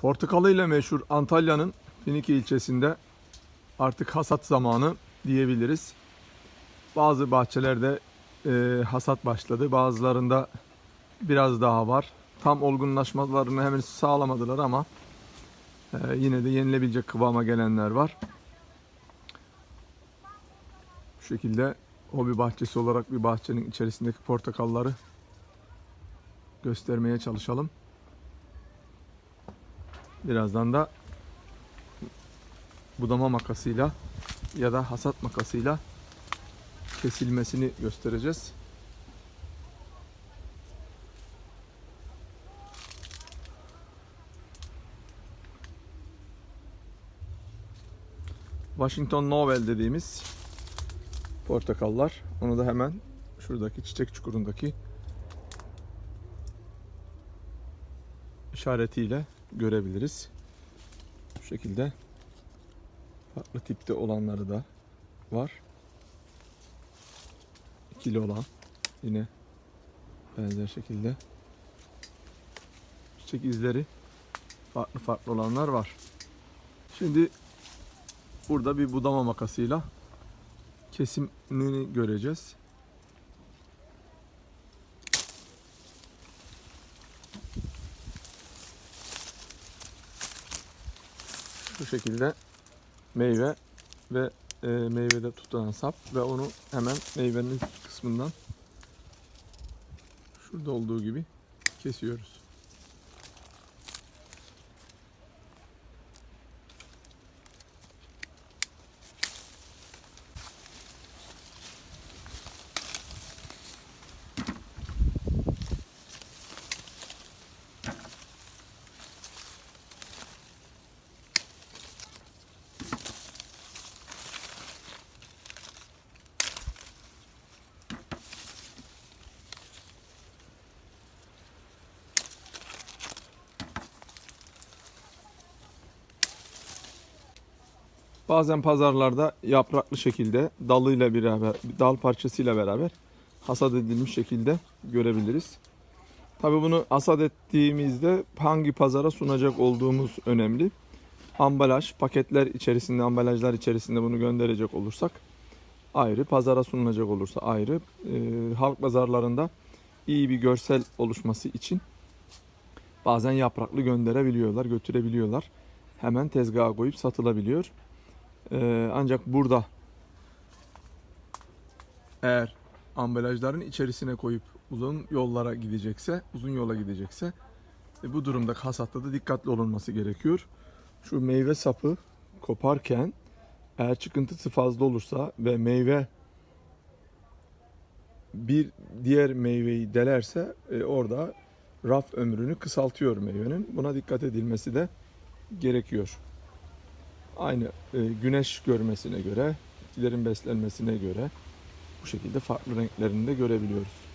Portakalıyla meşhur Antalya'nın Finike ilçesinde artık hasat zamanı diyebiliriz. Bazı bahçelerde e, hasat başladı. Bazılarında biraz daha var. Tam olgunlaşmalarını hemen sağlamadılar ama e, yine de yenilebilecek kıvama gelenler var. Bu şekilde hobi bahçesi olarak bir bahçenin içerisindeki portakalları göstermeye çalışalım. Birazdan da budama makasıyla ya da hasat makasıyla kesilmesini göstereceğiz. Washington Novel dediğimiz portakallar. Onu da hemen şuradaki çiçek çukurundaki işaretiyle görebiliriz. Bu şekilde farklı tipte olanları da var. İkili olan yine benzer şekilde çiçek izleri farklı farklı olanlar var. Şimdi burada bir budama makasıyla kesimini göreceğiz. Bu şekilde meyve ve e, meyvede tutulan sap ve onu hemen meyvenin üst kısmından şurada olduğu gibi kesiyoruz. Bazen pazarlarda yapraklı şekilde dalıyla beraber, dal parçasıyla beraber hasat edilmiş şekilde görebiliriz. Tabii bunu hasat ettiğimizde hangi pazara sunacak olduğumuz önemli. Ambalaj, paketler içerisinde, ambalajlar içerisinde bunu gönderecek olursak ayrı, pazara sunulacak olursa ayrı. Ee, halk pazarlarında iyi bir görsel oluşması için bazen yapraklı gönderebiliyorlar, götürebiliyorlar. Hemen tezgaha koyup satılabiliyor. Ee, ancak burada eğer ambalajların içerisine koyup uzun yollara gidecekse, uzun yola gidecekse e, bu durumda hasatta da dikkatli olunması gerekiyor. Şu meyve sapı koparken eğer çıkıntısı fazla olursa ve meyve bir diğer meyveyi delerse e, orada raf ömrünü kısaltıyor meyvenin. Buna dikkat edilmesi de gerekiyor aynı e, güneş görmesine göre, bitkilerin beslenmesine göre bu şekilde farklı renklerini de görebiliyoruz.